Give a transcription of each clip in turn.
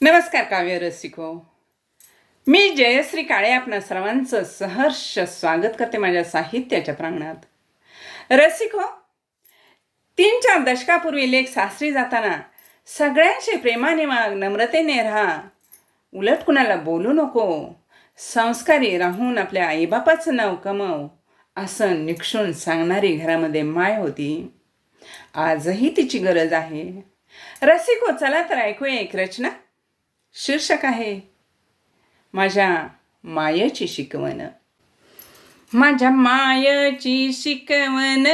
नमस्कार काव्य रसिको. मी जयश्री काळे आपणा सर्वांचं सहर्ष स्वागत करते माझ्या साहित्याच्या प्रांगणात. रसिको तीन चार दशकापूर्वी लेख सासरी जाताना सगळ्यांशी प्रेमाने वाग नम्रतेने राहा. उलट कुणाला बोलू नको. संस्कारी राहून आपल्या आईबापाचं नाव कमव असं निक्षून सांगणारी घरामध्ये माय होती. आजही तिची गरज आहे. रसिको चला तर ऐकूया एक रचना. शीर्षक आहे माझ्या मायेची शिकवण. माझ्या मायची शिकवण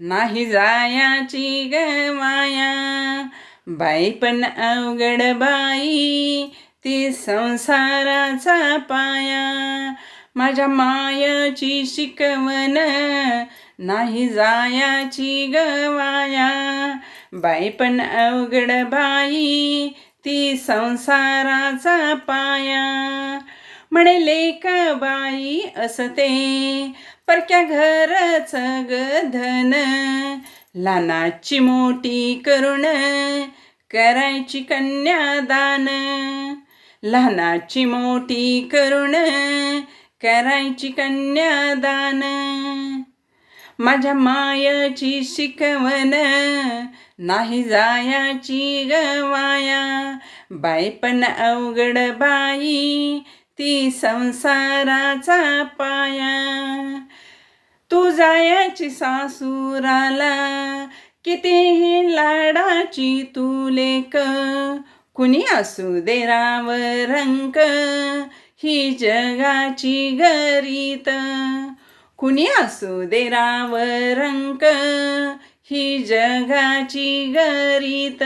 नाही जायाची ग माया. बाई पण अवघड बाई ती संसाराचा पाया. माझ्या मायची शिकवण नाही जायाची गवाया बाई पण अवघड बाई ती संसाराचा पाया. म्हणे लेक बाई असते परक्या घरच गधन लानाची मोठी करुण करायची कन्यादान लहानाची मोठी करुण करायची कन्यादान माझ्या मायची शिकवण नाही जायाची गवाया. बाय पण अवघड बाई ती संसाराचा पाया. तू जायाची सासूराला कितीही लाडाची तू लेक. कुणी असू दे राव रंक ही जगाची गरीत. कुणी असू दे राव रंक ही जगाची गरीत.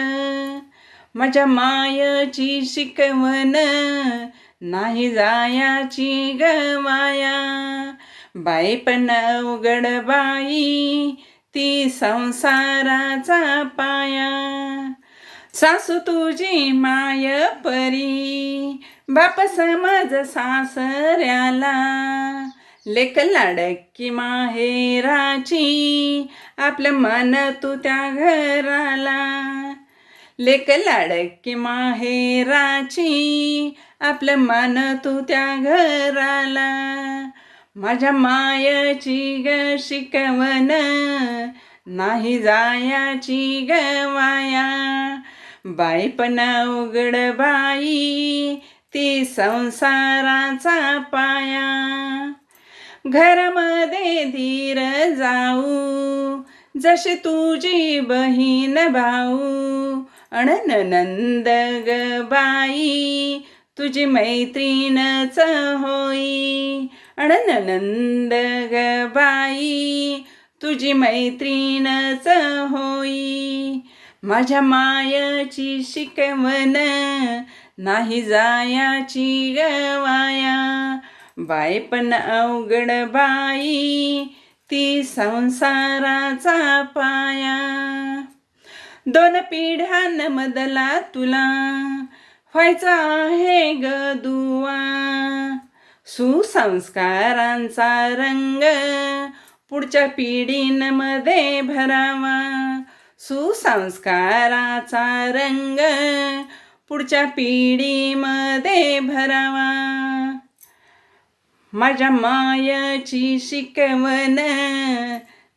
माझ्या मायची शिकवण. नाही जायाची गवाया बाई पण अवघड बाई ती संसाराचा पाया. सासू तुझी माय परी बाप समज सासऱ्याला. लेक लाडकी माहेराची आपलं मन तू त्या घरा लेक लाडकी माहेराची आपलं मन तू त्या घराला. माझ्या मायाची ग शिकवण नाही जायाची गवाया बाई पण अवघड बाई ती संसाराचा पाया. घरामध्ये धीर जाऊ जशी तुझी बहीण भाऊ अणन नंद ग बाई तुझी मैत्रीणच होई अणनंद ग बाई तुझी मैत्रीणच होई माझ्या मायाची शिकवण नाही जायाची गवाया. बायपण अवघड बाई ती संसाराचा पाया. दोन पिढ्यांमधला तुला. व्हायचा आहे ग दुवा. सुसंस्कारांचा रंग पुढच्या पिढींमध्ये भरावा. सुसंस्काराचा रंग पुढच्या पिढीमध्ये भरावा. माझ्या मायाची शिकवण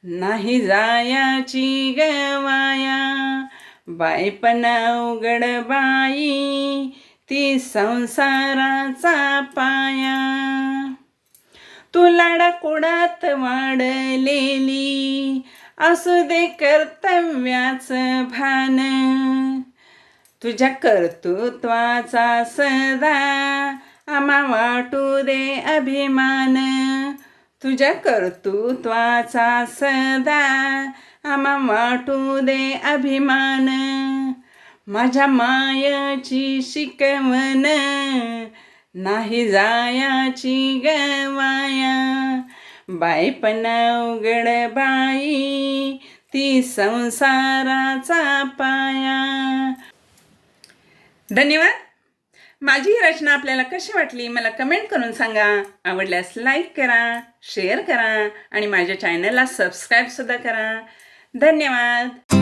नाही जायाची गवाया बायपणा उघड बाई ती संसाराचा पाया. तू लाडाकोडात वाढलेली असू दे कर्तव्याचं भान. तुझ्या कर्तृत्वाचा सदा आम्हा वाटू दे अभिमान. तुझ्या कर्तृत्वाचा सदा आम्हा वाटू दे अभिमान. माझ्या मायची शिकवण नाही जायाची गवाया बाई पण अवघड बाई ती संसाराचा पाया. धन्यवाद. माझी ही रचना आपल्याला कशी वाटली मला कमेंट करून सांगा. आवडल्यास लाईक करा शेअर करा आणि माझ्या चॅनलला सबस्क्राईबसुद्धा करा. धन्यवाद.